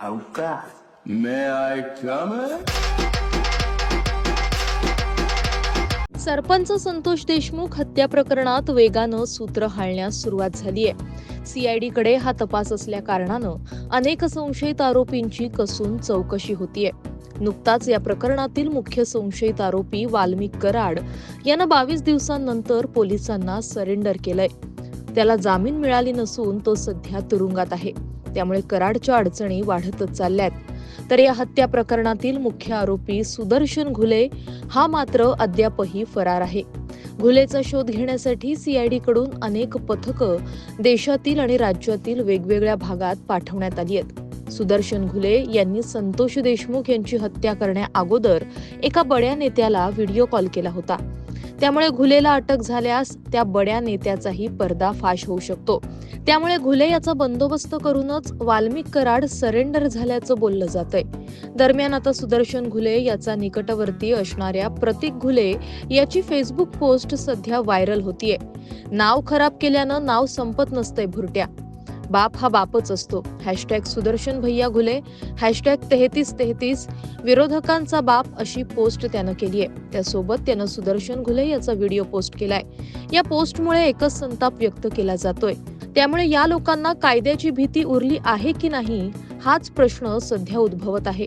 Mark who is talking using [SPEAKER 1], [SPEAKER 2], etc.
[SPEAKER 1] May I come in?
[SPEAKER 2] Sarpanch Santosh Deshmukh हत्या प्रकरणात वेगानं सूत्र हालण्यास सुरुवात झालीय सीआयडीकडे हा तपास असल्या कारणानं अनेक संशयित आरोपींची कसून चौकशी होतीये नुकताच या प्रकरणातील मुख्य संशयित आरोपी वाल्मिक कराड यानं बावीस दिवसांनंतर पोलिसांना सरेंडर केलंय. त्याला जामीन मिळाली नसून तो सध्या तुरुंगात आहे. त्यामुळे कराडच्या अडचणी वाढतच चालल्यात. तर या हत्या प्रकरणातील मुख्य आरोपी सुदर्शन घुले हा मात्र अद्यापही फरार आहे. घुलेचा शोध घेण्यासाठी सीआयडी कडून अनेक पथकं देशातील आणि राज्यातील वेगवेगळ्या भागात पाठवण्यात आली आहेत. सुदर्शन घुले यांनी संतोष देशमुख यांची हत्या करण्या अगोदर एका बड्या नेत्याला व्हिडिओ कॉल केला होता. त्यामुळे घुलेला अटक झाल्यास त्या बड्या नेत्याचाही पर्दाफाश होऊ शकतो. त्यामुळे घुले याचा बंदोबस्त करूनच वाल्मिक कराड सरेंडर झाल्याचं बोललं जातंय. दरम्यान आता सुदर्शन घुले याचा निकटवर्ती असणाऱ्या प्रतीक घुले याची फेसबुक पोस्ट सध्या व्हायरल होतीये. नाव खराब केल्यानं नाव संपत नसतंय भुरट्या. बाप हा बापच असतो. हॅशटॅग सुदर्शन भैया घुले हॅशटॅग तेहतीस तेहतीस विरोधकांचा बाप अशी पोस्ट त्यानं केली आहे. त्यासोबत त्यानं सुदर्शन घुले याचा व्हिडिओ पोस्ट केलाय. या पोस्टमुळे एकच संताप व्यक्त केला जातोय. त्यामुळे या लोकांना कायद्याची भीती उरली आहे की नाही हाच प्रश्न सध्या उद्भवत आहे.